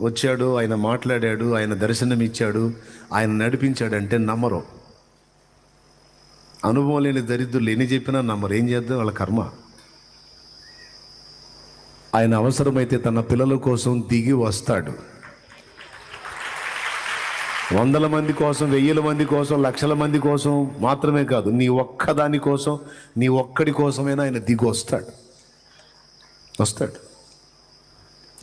వచ్చాడు ఆయన మాట్లాడాడు ఆయన దర్శనం ఇచ్చాడు ఆయన నడిపించాడంటే నమ్మరు. అనుభవం లేని దరిద్రులు ఎన్ని చెప్పినా నమ్మరు. ఏం చేద్దాం? వాళ్ళ కర్మ. ఆయన అవసరమైతే తన పిల్లల కోసం దిగి వస్తాడు. వందల మంది కోసం వెయ్యిల మంది కోసం లక్షల మంది కోసం మాత్రమే కాదు నీ ఒక్కదాని కోసం నీ ఒక్కడి కోసమైనా ఆయన దిగి వస్తాడు. వస్తాడు.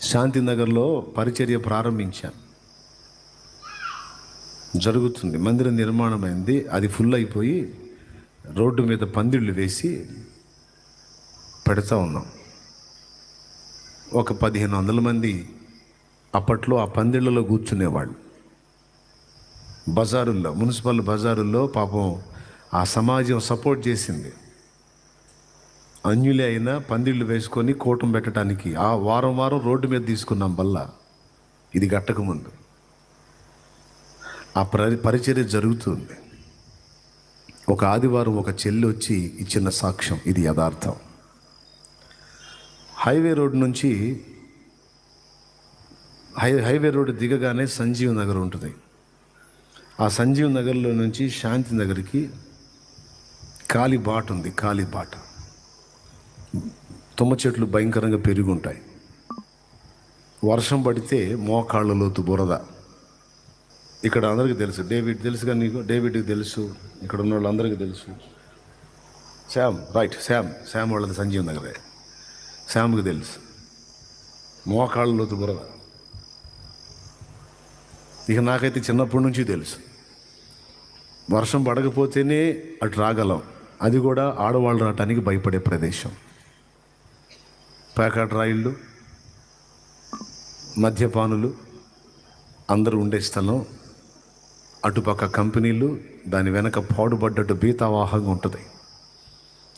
శాంతినగర్లో పరిచర్య ప్రారంభించాను జరుగుతుంది. మందిరం నిర్మాణం అయింది అది ఫుల్ అయిపోయి రోడ్డు మీద పందిళ్ళు వేసి పెడతా ఉన్నాం. ఒక పదిహేను వందల మంది అప్పట్లో ఆ పందిళ్ళలో కూర్చునేవాళ్ళు. బజారుల్లో మున్సిపల్ బజారుల్లో పాపం ఆ సమాజం సపోర్ట్ చేసింది. అన్యులే అయినా పందిళ్ళు వేసుకొని కూటం పెట్టడానికి ఆ వారం వారం రోడ్డు మీద తీసుకున్నాం వల్ల ఇది గట్టకముందు ఆ ప్ర పరిచర్య జరుగుతుంది. ఒక ఆదివారం ఒక చెల్లి వచ్చి ఇచ్చిన సాక్ష్యం ఇది యథార్థం. హైవే రోడ్ నుంచి హై హైవే రోడ్ దిగగానే సంజీవ్ నగర్ ఉంటుంది. ఆ సంజీవ్ నగర్లో నుంచి శాంతి నగర్కి కాలిబాట్ ఉంది కాలిబాట్. తుమ్మ చెట్లు భయంకరంగా పెరిగి ఉంటాయి వర్షం పడితే మోకాళ్ళలోతు బురద. ఇక్కడ అందరికీ తెలుసు. డేవిడ్ తెలుసుగా నీకు? డేవిడ్కి తెలుసు. ఇక్కడ ఉన్న వాళ్ళందరికీ తెలుసు. Sam right. శామ్. శామ్ వాళ్ళది సంజీవ్ నగరే. శామ్కి తెలుసు. మోకాళ్ళలోతు బురద. ఇక నాకైతే చిన్నప్పటి నుంచి తెలుసు. వర్షం పడకపోతేనే అటు రాగలం. అది కూడా ఆడవాళ్ళు రావటానికి భయపడే ప్రదేశం. ప్యాకెట్ రాయిళ్ళు మద్యపానులు అందరూ ఉండే స్థలం అటుపక్క కంపెనీలు దాని వెనక పాడుపడ్డట్టు బీతావాహంగా ఉంటుంది.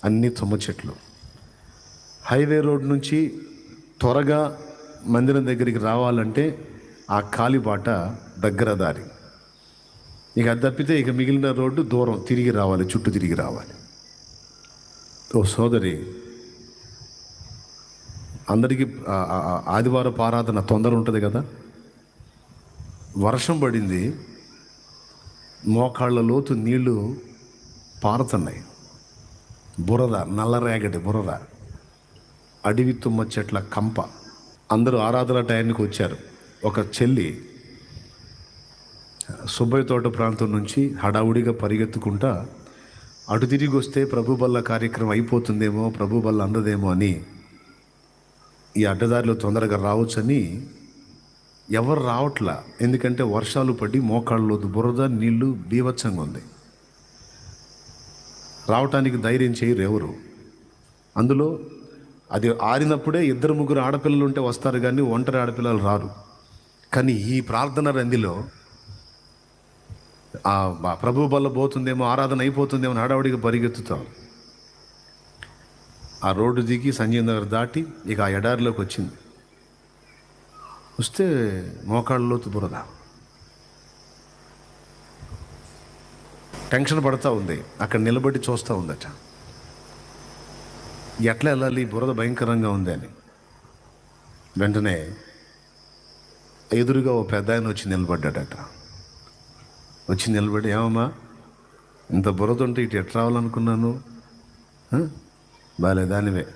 అన్ని తుమ్మ చెట్లు. హైవే రోడ్ నుంచి త్వరగా మందిరం దగ్గరికి రావాలంటే ఆ కాలిబాట దగ్గర దారి. ఇక అది తప్పితే ఇక మిగిలిన రోడ్డు దూరం తిరిగి రావాలి చుట్టూ తిరిగి రావాలి. ఓ సోదరి అందరికీ ఆదివారం ఆరాధన తొందర ఉంటుంది కదా? వర్షం పడింది మోకాళ్ళ లోతు నీళ్ళు పారుతున్నాయి. బురద నల్లరేగడి బురద అడవి తుమ్మ చెట్ల కంప. అందరూ ఆరాధన టయానికి వచ్చారు. ఒక చెల్లి సుబ్బయ్య తోట ప్రాంతం నుంచి హడావుడిగా పరిగెత్తుకుంటా అటు తిరిగి వస్తే ప్రభు బల్ల కార్యక్రమం అయిపోతుందేమో ప్రభు బల్ల అందదేమో అని ఈ అడ్డదారిలో తొందరగా రావచ్చని ఎవరు రావట్లా? ఎందుకంటే వర్షాలు పడి మోకాళ్ళలో బురద నీళ్ళు బీభత్సంగా ఉంది. రావటానికి ధైర్యం చేయరు ఎవరు. అందులో అది ఆరినప్పుడే ఇద్దరు ముగ్గురు ఆడపిల్లలు ఉంటే వస్తారు కానీ ఒంటరి ఆడపిల్లలు రారు. కానీ ఈ ప్రార్థన రందిలో ప్రభు బల్ల పోతుందేమో ఆరాధన అయిపోతుందేమో హడావుడిగా పరిగెత్తుతాం ఆ రోడ్డు దిగి సంజయ్ నగర్ దాటి ఇక ఆ ఎడారిలోకి వచ్చింది. వస్తే మోకాళ్ళలోతు బురద. టెన్షన్ పడతా ఉంది. అక్కడ నిలబడి చూస్తూ ఉందట. ఎట్లా వెళ్ళాలి? బురద భయంకరంగా ఉంది అని. వెంటనే ఎదురుగా ఓ పెద్ద ఆయన వచ్చి నిలబడ్డాడట. వచ్చి నిలబడి ఏమమ్మా ఇంత బురద ఉంటే ఇటు ఎట్లా రావాలనుకున్నాను? బాలే దానివే.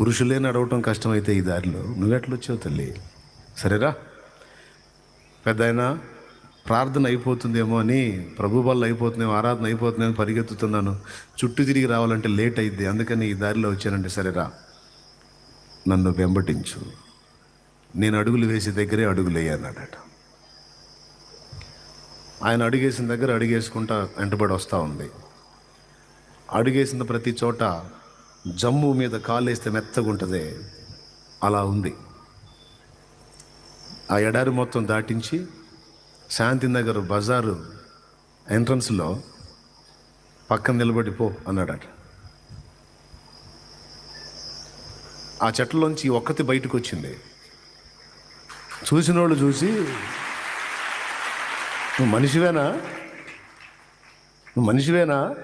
పురుషులే నడవటం కష్టమైతే ఈ దారిలో నువ్వెట్లొచ్చావు తల్లి? సరేరా? పెద్ద ఆయన ప్రార్థన అయిపోతుందేమో అని ప్రభు వల్ల అయిపోతుందేమో ఆరాధన అయిపోతుందేమో పరిగెత్తుతున్నాను. చుట్టూ తిరిగి రావాలంటే లేట్ అయింది అందుకని ఈ దారిలో వచ్చానంటే సరేరా? నన్ను వెంబటించు. నేను అడుగులు వేసే దగ్గరే అడుగులు వేయన్నాడట ఆయన అడుగేసిన దగ్గర అడుగేసుకుంటా వెంటబడి వస్తూ ఉంది. అడుగేసిన ప్రతి చోట జమ్ము మీద కాలేస్తే మెత్తగుంటుంది అలా ఉంది. ఆ ఎడారి మొత్తం దాటించి శాంతినగర్ బజారు ఎంట్రన్స్లో పక్కన నిలబడి పో అన్నాడట. ఆ చెట్లలోంచి ఒక్కటి ఒక్కతి బయటకు వచ్చింది చూసిన వాళ్ళు చూసి నువ్వు మనిషివేనా? నువ్వు మనిషివేనా?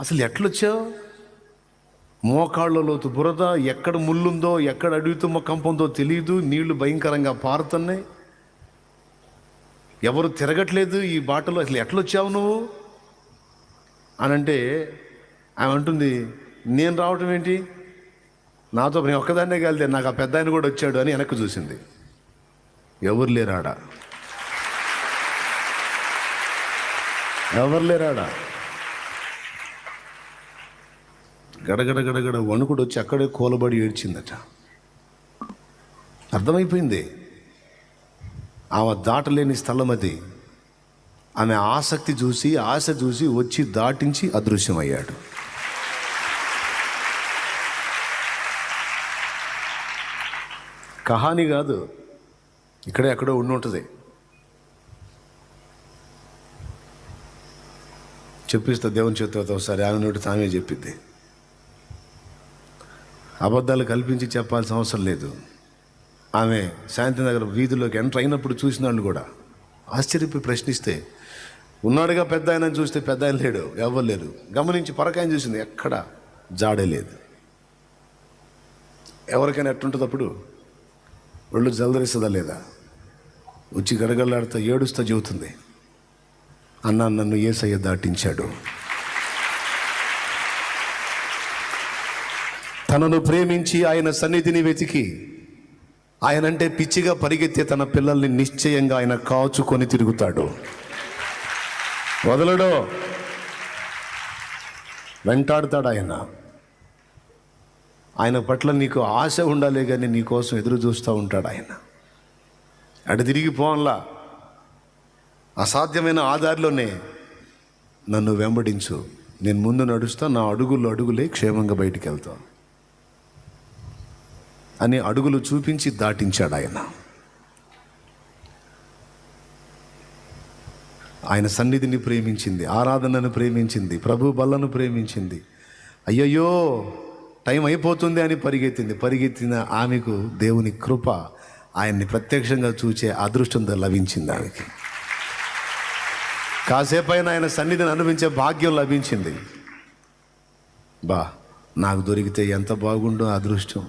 అసలు ఎట్లొచ్చావు? మోకాళ్ళ లోతు బురద ఎక్కడ ముళ్ళుందో ఎక్కడ అడుగుతుమ్మ కంపందో తెలియదు నీళ్ళు భయంకరంగా పారుతున్నాయి. ఎవరు తిరగట్లేదు ఈ బాటలో అసలు ఎట్లొచ్చావు నువ్వు? అని అంటే ఆమె అంటుంది నేను రావటం ఏంటి? నాతో నేను ఒక్కదాన్నే కలితే నాకు ఆ పెద్ద ఆయన కూడా వచ్చాడు అని వెనక్కి చూసింది. ఎవరు లేరాడా? ఎవరు లేరాడా? గడగడ గడగడ వణుకుడు వచ్చి అక్కడే కూలబడి ఏడ్చిందట. అర్థమైపోయింది? ఆమె దాటలేని స్థలం అది. ఆమె ఆసక్తి చూసి ఆశ చూసి వచ్చి దాటించి అదృశ్యమయ్యాడు. కహాని కాదు. ఇక్కడే ఎక్కడో ఉండి ఉంటుంది చెప్పిస్తా దేవుని చేతితో ఒకసారి ఆమె నోటి తామే చెప్పిద్ది. అబద్ధాలు కల్పించి చెప్పాల్సిన అవసరం లేదు. ఆమె శాంతి నగర్ వీధిలోకి ఎంటర్ అయినప్పుడు చూసిన వాళ్ళు కూడా ఆశ్చర్యపోయి ప్రశ్నిస్తే ఉన్నాడుగా పెద్ద ఆయన చూస్తే పెద్ద ఆయన లేడు ఎవరు లేరు. గమనించి పరకాయని చూసింది ఎక్కడ జాడే లేదు. ఎవరికైనా ఎట్టుంటుంది అప్పుడు? ఒళ్ళు జలదరిస్తుందా లేదా? వచ్చి గడగడలాడుతూ ఏడుస్తూ చెబుతుంది. అన్న నన్ను ఏసయ్య దాటించాడు. తనను ప్రేమించి ఆయన సన్నిధిని వెతికి ఆయనంటే పిచ్చిగా పరిగెత్తే తన పిల్లల్ని నిశ్చయంగా ఆయన కాచుకొని తిరుగుతాడు. వదలడో. వెంటాడుతాడు ఆయన. ఆయన పట్ల నీకు ఆశ ఉండాలి కానీ నీకోసం ఎదురు చూస్తూ ఉంటాడు ఆయన. అటు తిరిగి పోన్లా. అసాధ్యమైన ఆధారిలోనే నన్ను వెంబడించు. నేను ముందు నడుస్తా నా అడుగులు అడుగులే క్షేమంగా బయటికి వెళ్తాను అని అడుగులు చూపించి దాటించాడు ఆయన ఆయన సన్నిధిని ప్రేమించింది ఆరాధనను ప్రేమించింది ప్రభు బల్లను ప్రేమించింది. అయ్యయ్యో టైం అయిపోతుంది అని పరిగెత్తింది. పరిగెత్తిన ఆమెకు దేవుని కృప ఆయన్ని ప్రత్యక్షంగా చూచే అదృష్టం లభించింది ఆమెకి. కాసేపైన ఆయన సన్నిధిని అనుభవించే భాగ్యం లభించింది. బా నాకు దొరికితే ఎంత బాగుండో అదృష్టం.